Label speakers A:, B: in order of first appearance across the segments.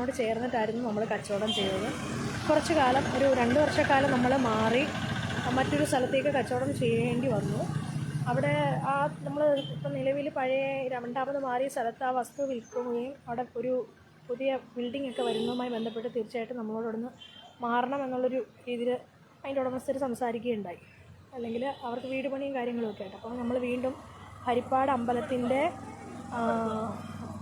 A: അമ്പലത്തിനോട് ചേർന്നിട്ടായിരുന്നു നമ്മൾ കച്ചവടം ചെയ്തത്. കുറച്ച് കാലം ഒരു രണ്ട് വർഷക്കാലം നമ്മൾ മാറി മറ്റൊരു സ്ഥലത്തേക്ക് കച്ചവടം ചെയ്യേണ്ടി വന്നു. അവിടെ ആ നമ്മൾ ഇപ്പം നിലവിൽ പഴയ രണ്ടാമത് മാറിയ സ്ഥലത്ത് ആ വസ്തു വിൽക്കുകയും അവിടെ ഒരു പുതിയ ബിൽഡിംഗ് ഒക്കെ വരുന്നതുമായി ബന്ധപ്പെട്ട് തീർച്ചയായിട്ടും നമ്മളോടൊന്ന് മാറണം എന്നുള്ളൊരു രീതിയിൽ അതിന്റെ ഉടമസ്ഥർ സംസാരിക്കുകയുണ്ടായി. അല്ലെങ്കിൽ അവർക്ക് വീട് പണിയും കാര്യങ്ങളും ഒക്കെ ആയിട്ട്. അപ്പോൾ നമ്മൾ വീണ്ടും ഹരിപ്പാട് അമ്പലത്തിന്റെ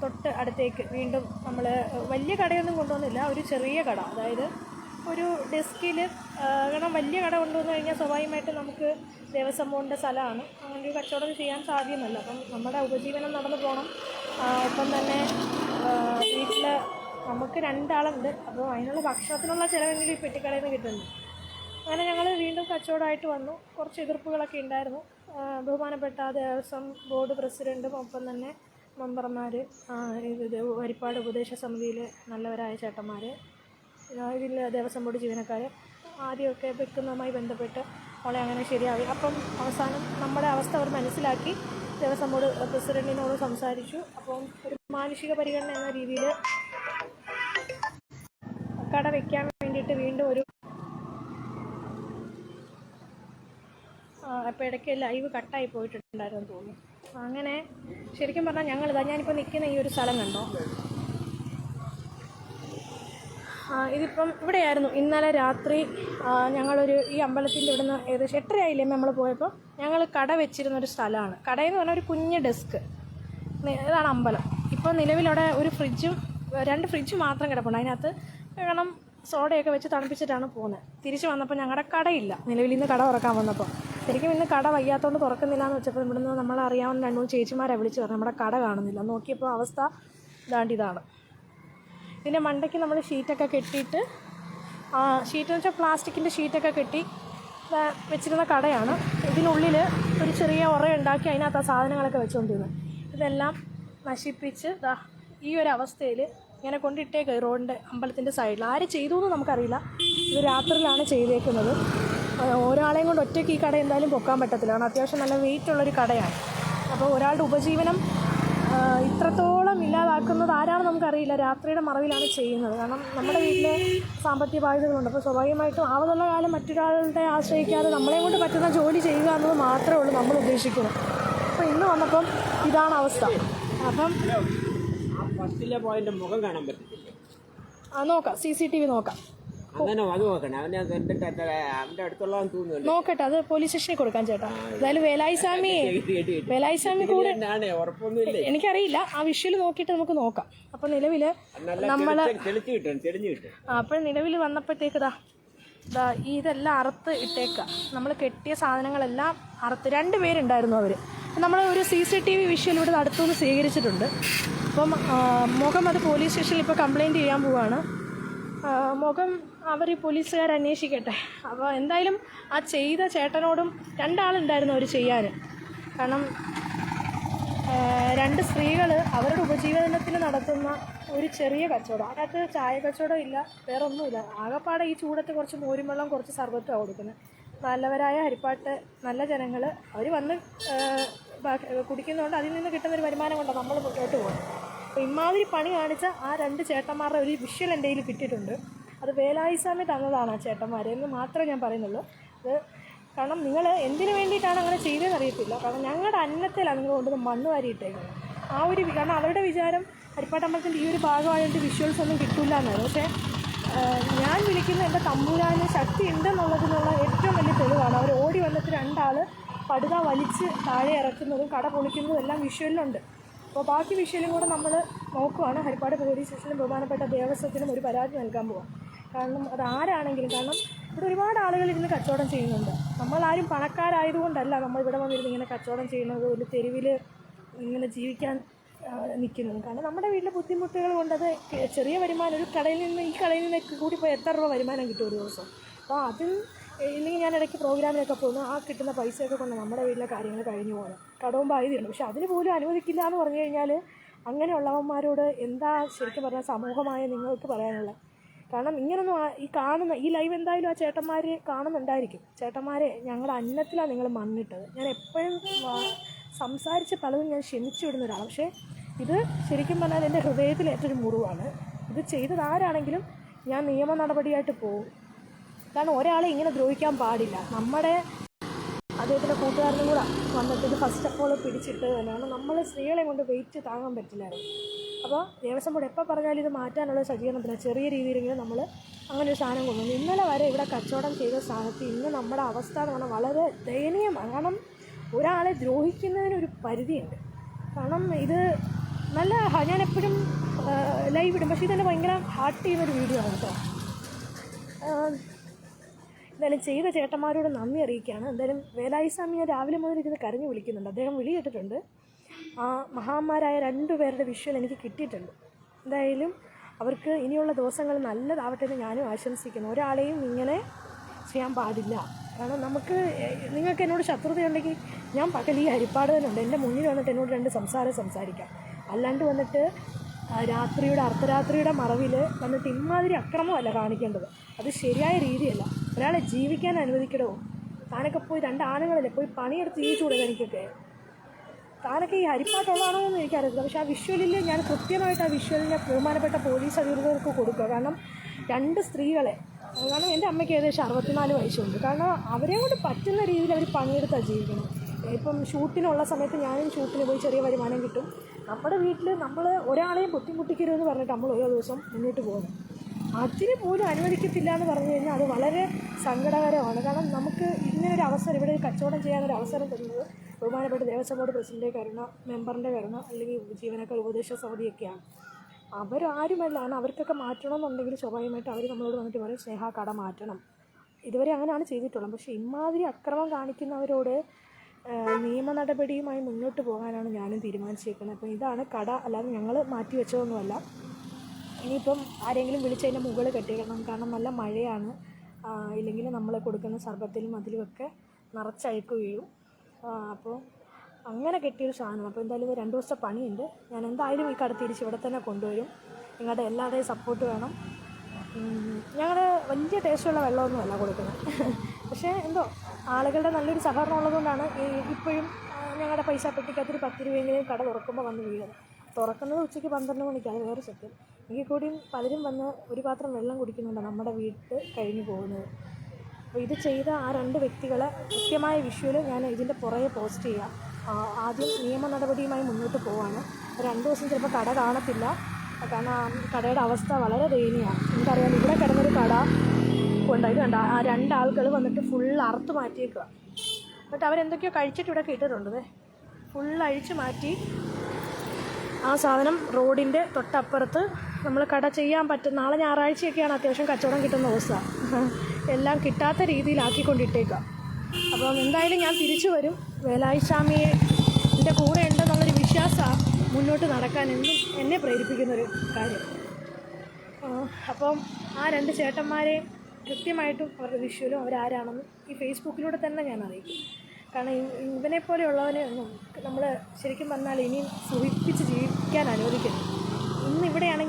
A: തൊട്ട് അടുത്തേക്ക് വീണ്ടും നമ്മൾ വലിയ കടയൊന്നും കൊണ്ടുവന്നില്ല ഒരു ചെറിയ കട. അതായത് ഒരു ഡെസ്കിൽ കാരണം വലിയ കട കൊണ്ടുവന്നു കഴിഞ്ഞാൽ സ്വാഭാവികമായിട്ട് നമുക്ക് ദേവസ്വം ബോർഡിന്റെ സ്ഥലമാണ്. അങ്ങനെ ഒരു കച്ചവടം ചെയ്യാൻ സാധ്യമല്ല. അപ്പം നമ്മുടെ ഉപജീവനം നടന്നു പോകണം ഒപ്പം തന്നെ വീട്ടിൽ നമുക്ക് രണ്ടാളുണ്ട്. അപ്പോൾ അതിനുള്ള ഭക്ഷണത്തിനുള്ള ചിലവെങ്കിലും ഈ പെട്ടിക്കടയിൽ നിന്ന് കിട്ടുന്നു അങ്ങനെ ഞങ്ങൾ വീണ്ടും കച്ചവടമായിട്ട് വന്നു. കുറച്ച് എതിർപ്പുകളൊക്കെ ഉണ്ടായിരുന്നു. ബഹുമാനപ്പെട്ട ദേവസ്വം ബോർഡ് പ്രസിഡന്റും ഒപ്പം തന്നെ മെമ്പർമാർ ഇത് ഹരിപ്പാട് ഉപദേശ സമിതിയിലെ നല്ലവരായ ചേട്ടന്മാർ ഇതിൽ ദേവസ്വം ബോർഡ് ജീവനക്കാർ ആദ്യമൊക്കെ വെക്കുന്നതുമായി ബന്ധപ്പെട്ട് അവളെ അങ്ങനെ ശരിയായി അപ്പം അവസാനം നമ്മുടെ അവസ്ഥ അവർ മനസ്സിലാക്കി. ദേവസ്വം ബോർഡ് പ്രസിഡന്റിനോട് സംസാരിച്ചു. അപ്പം ഒരു മാനുഷിക പരിഗണന എന്ന രീതിയിൽ കട വയ്ക്കാൻ വേണ്ടിയിട്ട് വീണ്ടും ഒരു അപ്പോൾ ഇടയ്ക്ക് ലൈവ് കട്ടായി പോയിട്ടുണ്ടായിരുന്നു തോന്നുന്നു. അങ്ങനെ ശരിക്കും പറഞ്ഞാൽ ഞങ്ങളിതാ ഞാനിപ്പോൾ നിൽക്കുന്ന ഈ ഒരു സ്ഥലം കണ്ടോ? ഇതിപ്പം ഇവിടെയായിരുന്നു. ഇന്നലെ രാത്രി ഞങ്ങളൊരു ഈ അമ്പലത്തിന്റെ ഇവിടുന്ന് ഏകദേശം എട്ടരയായില്ലേ നമ്മൾ പോയപ്പോൾ ഞങ്ങൾ കട വെച്ചിരുന്ന ഒരു സ്ഥലമാണ്. കടയെന്ന് പറഞ്ഞാൽ ഒരു കുഞ്ഞ് ഡെസ്ക് ഇതാണ് അമ്പലം. ഇപ്പോൾ നിലവിലവിടെ ഒരു ഫ്രിഡ്ജും രണ്ട് ഫ്രിഡ്ജ് മാത്രം കിടപ്പുണ്ട്. അതിനകത്ത് കാരണം സോഡയൊക്കെ വെച്ച് തണുപ്പിച്ചിട്ടാണ് പോകുന്നത് തിരിച്ച് വന്നപ്പോൾ ഞങ്ങളുടെ കടയില്ല. നിലവിൽ ഇന്ന് കട തുറക്കാൻ വന്നപ്പോൾ ശരിക്കും ഇന്ന് കട വയ്യാത്തതുകൊണ്ട് തുറക്കുന്നില്ല എന്ന് വെച്ചപ്പോൾ ഇവിടുന്ന് നമ്മളറിയാവുന്ന രണ്ടു മൂന്ന് ചേച്ചിമാരെ വിളിച്ച് പറഞ്ഞു നമ്മുടെ കട കാണുന്നില്ല. നോക്കിയപ്പോൾ അവസ്ഥ ഇതാണ്ട് ഇതാണ്. ഇതിന്റെ മണ്ടയ്ക്ക് നമ്മൾ ഷീറ്റൊക്കെ കെട്ടിയിട്ട് ഷീറ്റ് എന്ന് വെച്ചാൽ പ്ലാസ്റ്റിക്കിന്റെ ഷീറ്റൊക്കെ കെട്ടി വെച്ചിരുന്ന കടയാണ്. ഇതിനുള്ളിൽ ഒരു ചെറിയ ഉറയുണ്ടാക്കി അതിനകത്ത് ആ സാധനങ്ങളൊക്കെ വെച്ചുകൊണ്ടിരുന്നത് ഇതെല്ലാം നശിപ്പിച്ച് ദാ ഈ ഒരു അവസ്ഥയിൽ ഇങ്ങനെ കൊണ്ടിട്ടേക്ക് റോഡിന്റെ അമ്പലത്തിന്റെ സൈഡിൽ ആര് ചെയ്തു എന്ന് നമുക്കറിയില്ല. ഇത് രാത്രിയിലാണ് ചെയ്തേക്കുന്നത്. ഒരാളെയും കൊണ്ട് ഒറ്റയ്ക്ക് ഈ കട എന്തായാലും പൊക്കാൻ പറ്റത്തില്ല. കാരണം അത്യാവശ്യം നല്ല വെയിറ്റ് ഉള്ളൊരു കടയാണ്. അപ്പോൾ ഒരാളുടെ ഉപജീവനം ഇത്രത്തോളം ഇല്ലാതാക്കുന്നത് ആരാണെന്ന് നമുക്കറിയില്ല. രാത്രിയുടെ മറവിലാണ് ചെയ്യുന്നത്. കാരണം നമ്മുടെ വീട്ടിലെ സാമ്പത്തിക ബാധ്യതകളുണ്ട്. അപ്പോൾ സ്വാഭാവികമായിട്ടും ആവതുള്ള കാലം മറ്റൊരാളുടെ ആശ്രയിക്കാതെ നമ്മളെ കൊണ്ട് പറ്റുന്ന ജോലി ചെയ്യുക എന്നത് മാത്രമേ ഉള്ളൂ നമ്മൾ ഉദ്ദേശിക്കുന്നത്. അപ്പോൾ ഇന്ന് വന്നപ്പം ഇതാണ് അവസ്ഥ. അപ്പം
B: മുഖം കാണാൻ പറ്റും
A: ആ, നോക്കാം. സി സി ടി വി നോക്കാം. നോക്കട്ടെ അത് പോലീസ് സ്റ്റേഷനിൽ കൊടുക്കാൻ ചേട്ടാ. എന്തായാലും വേലായി സ്വാമി
B: കേട്ട് കേട്ട് കേട്ട്.
A: വേലായി സ്വാമി കൂടെ എനിക്കറിയില്ല. ആ വിഷ്വൽ നോക്കിയിട്ട് നമുക്ക് നോക്കാം. അപ്പൊ നിലവിൽ നമ്മൾ
B: അപ്പൊ നിലവിൽ തെളിച്ച് തെളിഞ്ഞു കിട്ടും.
A: അപ്പോൾ നിലവിൽ വന്നപ്പോഴത്തേക്ക് ഇതാ ഇതാ ഇതെല്ലാം അറുത്ത് ഇട്ടേക്ക. നമ്മൾ കെട്ടിയ സാധനങ്ങളെല്ലാം അറുത്ത്. രണ്ട് പേരുണ്ടായിരുന്നു അവർ നമ്മൾ ഒരു C C T V visual ഇവിടെ അടുത്തുനിന്ന് സ്വീകരിച്ചിട്ടുണ്ട്. അപ്പം മുഖം അത് പോലീസ് സ്റ്റേഷനിൽ ഇപ്പോൾ കംപ്ലയിന്റ് ചെയ്യാൻ പോവാണ്. മുഖം അവർ പോലീസുകാർ അന്വേഷിക്കട്ടെ. അപ്പോൾ എന്തായാലും ആ ചെയ്ത ചേട്ടനോടും രണ്ടാളുണ്ടായിരുന്നു അവർ ചെയ്യാൻ കാരണം രണ്ട് സ്ത്രീകൾ അവരുടെ ഉപജീവനത്തിന് നടത്തുന്ന ഒരു ചെറിയ കച്ചവടം. അതിനകത്ത് ചായ കച്ചവടം ഇല്ല വേറെ ഒന്നുമില്ല ആകപ്പാടെ ഈ ചൂടത്ത് കുറച്ച് മോരും വെള്ളം കുറച്ച് സർബത്തുമാണ് കൊടുക്കുന്നത് നല്ലവരായ ഹരിപ്പാട്ട് നല്ല ജനങ്ങൾ അവർ വന്ന് കുടിക്കുന്നതുകൊണ്ട് അതിൽ നിന്ന് കിട്ടുന്ന ഒരു വരുമാനം കൊണ്ടാണ് നമ്മൾ മുന്നോട്ട് പോകുന്നത് അപ്പോൾ ഇമാതിരി പണി കാണിച്ച ആ രണ്ട് ചേട്ടന്മാരുടെ ഒരു വിഷ്വൽ എന്റെ കയ്യിൽ കിട്ടിയിട്ടുണ്ട്. അത് വേലായുസ്വാമി തന്നതാണ് ആ ചേട്ടന്മാർ എന്ന് മാത്രമേ ഞാൻ പറയുന്നുള്ളൂ. അത് കാരണം നിങ്ങൾ എന്തിനു വേണ്ടിയിട്ടാണ് അങ്ങനെ ചെയ്തതെന്ന് അറിയത്തില്ല. കാരണം ഞങ്ങളുടെ അന്നത്തിലാണ് നിങ്ങൾ കൊണ്ടുവന്ന് മണ്ണ് വാരിയിട്ടേക്കുന്നത് ആ ഒരു കാരണം അവരുടെ വിചാരം അരിപ്പാട്ടമ്പലത്തിന്റെ ഈ ഒരു ഭാഗമായിട്ട് വിഷ്വൽസ് ഒന്നും കിട്ടില്ല എന്നാണ്. പക്ഷേ ഞാൻ വിളിക്കുന്ന എന്റെ തമ്പൂരാന് ശക്തി ഉണ്ടെന്നുള്ളതിനുള്ള ഏറ്റവും വലിയ തെളിവാണ്. അവർ ഓടി വന്നിട്ട് രണ്ടാൾ പടുത വലിച്ച് താഴെ ഇറക്കുന്നതും കട പൊളിക്കുന്നതും എല്ലാം വിഷ്വലിലുണ്ട് അപ്പോൾ ബാക്കി വിഷ്വലും കൂടെ നമ്മൾ നോക്കുവാണ് ഹരിപ്പാട് പോലീസ് സ്റ്റേഷനിലും ബഹുമാനപ്പെട്ട ദേവസ്വത്തിനും ഒരു പരാതി നൽകാൻ പോവാം. കാരണം അത് ആരാണെങ്കിലും കാരണം ഇവിടെ ഒരുപാട് ആളുകൾ ഇരുന്ന് കച്ചവടം ചെയ്യുന്നുണ്ട്. നമ്മളാരും പണക്കാരായതുകൊണ്ടല്ല നമ്മൾ ഇവിടെ വന്നിരുന്ന് ഇങ്ങനെ കച്ചവടം ചെയ്യുന്നത് ഒരു തെരുവിൽ ഇങ്ങനെ ജീവിക്കാൻ നിൽക്കുന്നത്. കാരണം നമ്മുടെ വീട്ടിലെ ബുദ്ധിമുട്ടുകൾ കൊണ്ടത് ചെറിയ വരുമാനം ഒരു കടയിൽ നിന്ന് ഈ കടയിൽ നിന്ന് കൂടി പോയി എത്ര രൂപ വരുമാനം കിട്ടും ഒരു ദിവസം? അപ്പോൾ അതിൽ ഇല്ലെങ്കിൽ ഞാൻ ഇടയ്ക്ക് പ്രോഗ്രാമിനൊക്കെ പോകുന്നു ആ കിട്ടുന്ന പൈസയൊക്കെ കൊണ്ട് നമ്മുടെ വീട്ടിലെ കാര്യങ്ങൾ കഴിഞ്ഞു പോകണം. കടവും ബാധ്യതയുണ്ട് പക്ഷെ അതിന് പോലും അനുവദിക്കില്ല എന്ന് പറഞ്ഞു കഴിഞ്ഞാൽ അങ്ങനെയുള്ളവന്മാരോട് എന്താ ശരിക്കും പറഞ്ഞാൽ സമൂഹമായ നിങ്ങൾക്ക് പറയാനുള്ളത്? കാരണം ഇങ്ങനൊന്നും ഈ കാണുന്ന ഈ ലൈവ് എന്തായാലും ആ ചേട്ടന്മാരെ കാണുന്നുണ്ടായിരിക്കും. ചേട്ടന്മാരെ ഞങ്ങളുടെ അന്നത്തിലാണ് നിങ്ങൾ മണ്ണിട്ടത്. ഞാൻ എപ്പോഴും സംസാരിച്ച് പലതും ഞാൻ ക്ഷമിച്ചു വിടുന്ന ഒരാളാണ് പക്ഷേ ഇത് ശരിക്കും പറഞ്ഞാൽ എന്റെ ഹൃദയത്തിലേറ്റൊരു മുറിവാണ്. ഇത് ചെയ്തത് ആരാണെങ്കിലും ഞാൻ നിയമ നടപടിയായിട്ട് പോകും കാരണം ഒരാളെ ഇങ്ങനെ ദ്രോഹിക്കാൻ പാടില്ല. നമ്മുടെ അദ്ദേഹത്തിന്റെ കൂട്ടുകാരനും കൂടെ വന്നിട്ട് ഫസ്റ്റ് ഓഫ് ഓൾ പിടിച്ചിട്ട് തന്നെയാണ്. നമ്മൾ സ്ത്രീകളെ കൊണ്ട് വെയിറ്റ് താങ്ങാൻ പറ്റില്ലായിരുന്നു. അപ്പോൾ ദേവസ്വം ബോർഡ് എപ്പോൾ പറഞ്ഞാലും ഇത് മാറ്റാനുള്ള സജ്ജീകരണത്തിന് ചെറിയ രീതിയിലെങ്കിലും നമ്മൾ അങ്ങനെ ഒരു സാധനം കൊണ്ടുവന്നു. ഇന്നലെ വരെ ഇവിടെ കച്ചവടം ചെയ്ത സ്ഥാനത്ത് ഇന്ന് നമ്മുടെ അവസ്ഥ എന്ന് പറഞ്ഞാൽ വളരെ ദയനീയമാണ്. കാരണം ഒരാളെ ദ്രോഹിക്കുന്നതിനൊരു പരിധിയുണ്ട്. കാരണം ഇത് നല്ല ഞാൻ എപ്പോഴും ലൈവ് ഇടും. പക്ഷേ ഇതെന്നെ ഭയങ്കര ഹാർട്ട് ചെയ്യുന്നൊരു വീഡിയോ ആണ് കേട്ടോ. എന്തായാലും ചെയ്ത ചേട്ടന്മാരോട് നന്ദി അറിയിക്കുകയാണ്. എന്തായാലും വേലായി സ്വാമി രാവിലെ മുതൽ ഇരുന്ന് കരഞ്ഞു വിളിക്കുന്നുണ്ട്. അദ്ദേഹം വിളി കേട്ടിട്ടുണ്ട് ആ മഹാന്മാരായ രണ്ടു പേരുടെ വിഷ്വൽ എനിക്ക് കിട്ടിയിട്ടുണ്ട്. എന്തായാലും അവർക്ക് ഇനിയുള്ള ദിവസങ്ങൾ നല്ലതാവട്ടെ എന്ന് ഞാനും ആശംസിക്കുന്നു. ഒരാളെയും ഇങ്ങനെ ചെയ്യാൻ പാടില്ല. കാരണം നമുക്ക് നിങ്ങൾക്ക് എന്നോട് ശത്രുതയുണ്ടെങ്കിൽ ഞാൻ പകൽ ഈ ഹരിപ്പാട് തന്നെ ഉണ്ട്. എന്റെ മുന്നിൽ വന്നിട്ട് എന്നോട് രണ്ട് സംസാരം സംസാരിക്കാം. അല്ലാണ്ട് വന്നിട്ട് രാത്രിയുടെ അർദ്ധരാത്രിയുടെ മറവിൽ വന്നിട്ട് ഇമാതിരി അക്രമമല്ല കാണിക്കേണ്ടത്. അത് ശരിയായ രീതിയല്ല. ഒരാളെ ജീവിക്കാൻ അനുവദിക്കണോ? താനൊക്കെ പോയി രണ്ട് ആണുങ്ങളല്ലേ? പോയി പണിയെടുത്ത് ജീവിച്ചുകൂടെ എനിക്കൊക്കെ താനൊക്കെ ഈ ഹരിപ്പാട്ടുള്ളതാണോ എന്ന് എനിക്കറിയില്ല പക്ഷേ ആ വിഷ്വലിൽ ഞാൻ കൃത്യമായിട്ട് ആ വിഷ്വലിനെ ബഹുമാനപ്പെട്ട പോലീസ് അധികൃതർക്ക് കൊടുക്കുക. കാരണം രണ്ട് സ്ത്രീകളെ കാരണം എന്റെ അമ്മയ്ക്ക് ഏകദേശം അറുപത്തിനാല് വയസ്സുണ്ട്. കാരണം അവരെ കൊണ്ട് പറ്റുന്ന രീതിയിൽ അവർ പണിയെടുത്താണ് ജീവിക്കുന്നത്. ഇപ്പം ഷൂട്ടിനുള്ള സമയത്ത് ഞാനും ഷൂട്ടിന് പോയി ചെറിയ വരുമാനം കിട്ടും. നമ്മുടെ വീട്ടിൽ നമ്മൾ ഒരാളെയും ബുദ്ധിമുട്ടിക്കരുതെന്ന് പറഞ്ഞിട്ട് നമ്മൾ ഓരോ ദിവസം മുന്നോട്ട് പോകുന്നു. അതിന് പോലും അനുവദിക്കത്തില്ല എന്ന് പറഞ്ഞു കഴിഞ്ഞാൽ അത് വളരെ സങ്കടകരമാണ്. കാരണം നമുക്ക് ഇങ്ങനൊരു അവസരം ഇവിടെ ഒരു കച്ചവടം ചെയ്യാനൊരു അവസരം തരുന്നത് ബഹുമാനപ്പെട്ട ദേവസ്വം ബോർഡ് പ്രസിഡന്റെ കരുണ മെമ്പറിന്റെ കരുണ അല്ലെങ്കിൽ ജീവനക്കാർ ഉപദേശ സമിതിയൊക്കെയാണ്. അവരാരുമല്ല കാരണം അവർക്കൊക്കെ മാറ്റണമെന്നുണ്ടെങ്കിൽ സ്വാഭാവികമായിട്ട് അവർ നമ്മളോട് വന്നിട്ട് പറയും സ്നേഹ കട മാറ്റണം. ഇതുവരെ അങ്ങനെയാണ് ചെയ്തിട്ടുള്ളത്. പക്ഷേ ഇമാതിരി അക്രമം കാണിക്കുന്നവരോട് നിയമ നടപടിയുമായി മുന്നോട്ട് പോകാനാണ് ഞാനും തീരുമാനിച്ചേക്കുന്നത്. അപ്പോൾ ഇതാണ് കട അല്ലാതെ ഞങ്ങൾ മാറ്റി വെച്ചതൊന്നുമല്ല ഇനിയിപ്പം ആരെങ്കിലും വിളിച്ചതിന്റെ മുകളിൽ കെട്ടിയിടണം. കാരണം നല്ല മഴയാണ്. ഇല്ലെങ്കിൽ നമ്മൾ കൊടുക്കുന്ന സർബത്തിലും അതിലുമൊക്കെ നിറച്ചഴുക്ക് അപ്പോൾ അങ്ങനെ കെട്ടിയൊരു സാധനം. അപ്പോൾ എന്തായാലും രണ്ട് ദിവസത്തെ പണിയുണ്ട്. ഞാൻ എന്തായാലും ഈ കട തിരിച്ച് ഇവിടെ തന്നെ കൊണ്ടുവരും. നിങ്ങളുടെ എല്ലാവരുടെയും സപ്പോർട്ട് വേണം. ഞങ്ങൾ വലിയ ടേസ്റ്റുള്ള വെള്ളമൊന്നുമല്ല കൊടുക്കുന്നത്. പക്ഷേ എന്തോ ആളുകളുടെ നല്ലൊരു സഹകരണം ഉള്ളതുകൊണ്ടാണ് ഇപ്പോഴും ഞങ്ങളുടെ പൈസ പെട്ടിക്കകത്തൊരു പത്ത് രൂപയെങ്കിലും കട തുറക്കുമ്പോൾ വന്ന് വീഴുന്നത്. തുറക്കുന്നത് ഉച്ചയ്ക്ക് പന്ത്രണ്ട് മണിക്ക്. അത് വേറെ സത്യം. എങ്കിൽ കൂടിയും പലരും വന്ന് ഒരു പാത്രം വെള്ളം കുടിക്കുന്നുണ്ട്. നമ്മുടെ വീട്ടിൽ കഴിഞ്ഞു പോകുന്നത്. അപ്പോൾ ഇത് ചെയ്ത ആ രണ്ട് വ്യക്തികളെ കൃത്യമായ വിഷ്വൽ ഞാൻ ഇതിന്റെ പുറകെ പോസ്റ്റ് ചെയ്യാം. ആദ്യം നിയമ നടപടിയുമായി മുന്നോട്ട് പോവാണ്. രണ്ട് ദിവസം ചിലപ്പോൾ കട കാണത്തില്ല. കാരണം കടയുടെ അവസ്ഥ വളരെ ദയനീയമാണ്. എനിക്കറിയാം ഇവിടെ കിടന്നൊരു കട ഉണ്ട്. ഇത് കണ്ട? ആ രണ്ടാളുകൾ വന്നിട്ട് ഫുൾ അറുത്ത് മാറ്റിയേക്കുക എന്നിട്ട് അവരെന്തൊക്കെയോ കഴിച്ചിട്ട് ഇവിടെ ഇട്ടിട്ടുണ്ട് ഫുൾ അഴിച്ച് മാറ്റി ആ സാധനം റോഡിന്റെ തൊട്ടപ്പുറത്ത് നമ്മൾ കട ചെയ്യാൻ പറ്റും നാളെ ഞായറാഴ്ചയൊക്കെയാണ് അത്യാവശ്യം കച്ചവടം കിട്ടുന്ന ദിവസം. എല്ലാം കിട്ടാത്ത രീതിയിലാക്കിക്കൊണ്ടിട്ടേക്കാം. അപ്പം എന്തായാലും ഞാൻ തിരിച്ചു വരും. വേലായി എന്റെ കൂടെ ഉണ്ടെന്നുള്ളൊരു വിശ്വാസമാണ് മുന്നോട്ട് നടക്കാൻ എന്നും എന്നെ പ്രേരിപ്പിക്കുന്നൊരു കാര്യം. അപ്പം ആ രണ്ട് ചേട്ടന്മാരെ കൃത്യമായിട്ടും അവരുടെ വിഷ്വലും അവരാരാണെന്ന് ഈ ഫേസ്ബുക്കിലൂടെ തന്നെ ഞാൻ അറിയിക്കും. കാരണം ഇവനെ പോലെയുള്ളവനെ നമ്മൾ ശരിക്കും പറഞ്ഞാൽ ഇനിയും സുഖിപ്പിച്ച് ജീവിക്കാൻ അനുവദിക്കരുത്. ഇന്ന് ഇവിടെയാണെങ്കിൽ